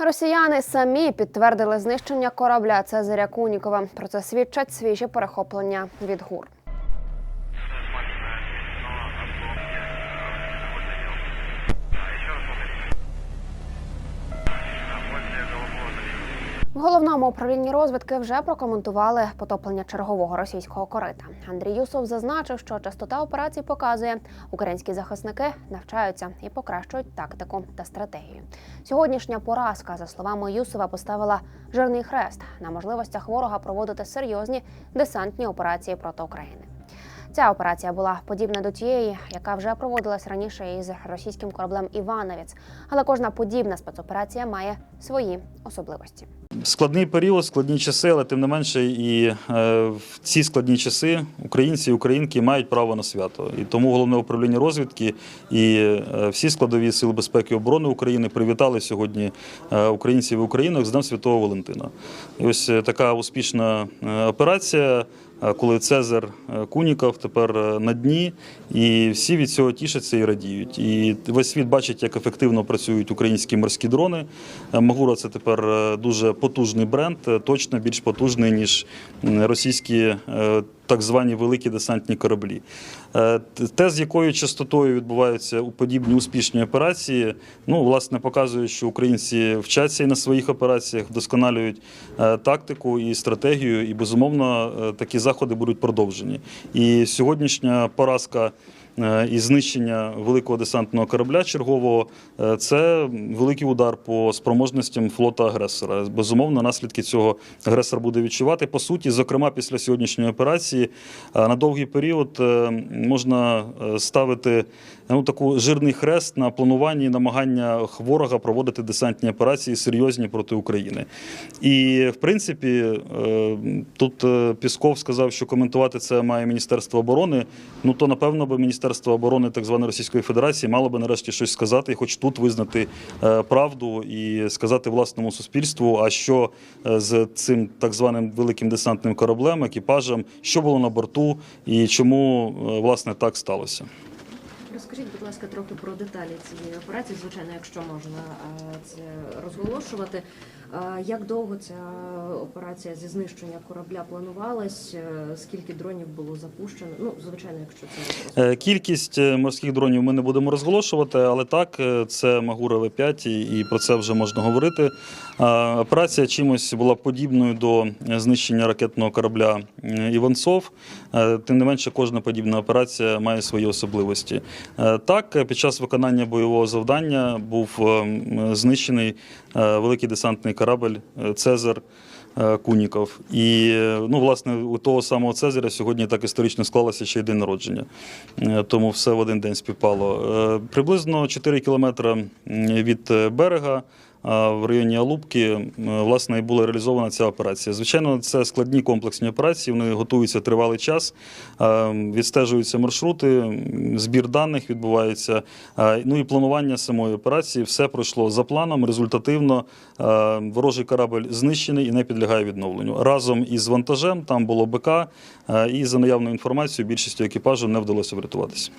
Росіяни самі підтвердили знищення корабля Цезаря Кунікова. Про це свідчать свіжі перехоплення від ГУР. В головному управлінні розвідки вже прокоментували потоплення чергового російського корита. Андрій Юсов зазначив, що частота операцій показує, українські захисники навчаються і покращують тактику та стратегію. Сьогоднішня поразка, за словами Юсова, поставила жирний хрест на можливостях ворога проводити серйозні десантні операції проти України. Ця операція була подібна до тієї, яка вже проводилась раніше із російським кораблем Івановець, але кожна подібна спецоперація має свої особливості. Складний період, складні часи, але тим не менше, і е, в ці складні часи українці і українки мають право на свято. І тому головне управління розвідки і е, всі складові сили безпеки і оборони України привітали сьогодні е, українців і українок з Днем Святого Валентина. І ось така успішна операція. Е, Коли Цезар е, Куніков тепер е, на дні, і всі від цього тішаться і радіють. І весь світ бачить, як ефективно працюють українські морські дрони. Магура це тепер дуже потужний бренд, точно більш потужний ніж російські так звані великі десантні кораблі. Е, Те, з якою частотою відбуваються подібні успішні операції, ну власне показує, що українці вчаться і на своїх операціях, вдосконалюють е, тактику і стратегію, і безумовно е, такі заходи будуть продовжені. І сьогоднішня поразка. Е, І знищення великого десантного корабля чергового е, це великий удар по спроможностям флота агресора. Безумовно, наслідки цього агресор буде відчувати. По суті, зокрема, після сьогоднішньої операції е, на довгий період можна ставити ну таку жирний хрест на плануванні і намагання ворога проводити десантні операції серйозні проти України. І в принципі, тут Пісков сказав, що коментувати це має Міністерство оборони. Ну то напевно би Міністерство оборони так званої Російської Федерації мало би нарешті щось сказати, і хоч тут визнати е, правду і сказати власному суспільству, а що е, з цим так званим великим десантним кораблем, екіпажем, що було на борту і чому е, власне так сталося. Розкажіть, будь ласка, трохи про деталі цієї операції, звичайно, якщо можна це розголошувати. Е, Як довго ця операція зі знищення корабля планувалась? Е, Скільки дронів було запущено? Ну, звичайно, якщо це Е, Кількість морських дронів ми не будемо розголошувати, але так, це Магура В5, і про це вже можна говорити. Операція чимось була подібною до знищення ракетного корабля Іванцов. Тим не менше, кожна подібна операція має свої особливості. Так, під час виконання бойового завдання був знищений великий десантний корабль е, Цезар. е, Куніков. І е, ну, власне, у того самого Цезаря сьогодні так історично склалося ще й день народження. Тому все в один день співпало. Приблизно 4 кілометри від берега. В районі Алубки власне і була реалізована ця операція. Звичайно, це складні комплексні операції. Вони готуються тривалий час, відстежуються маршрути, збір даних відбувається. Ну і планування самої операції все пройшло за планом, результативно. Ворожий корабль знищений і не підлягає відновленню. Разом із вантажем там було БК, і за наявною інформацією більшістю екіпажу не вдалося врятуватися.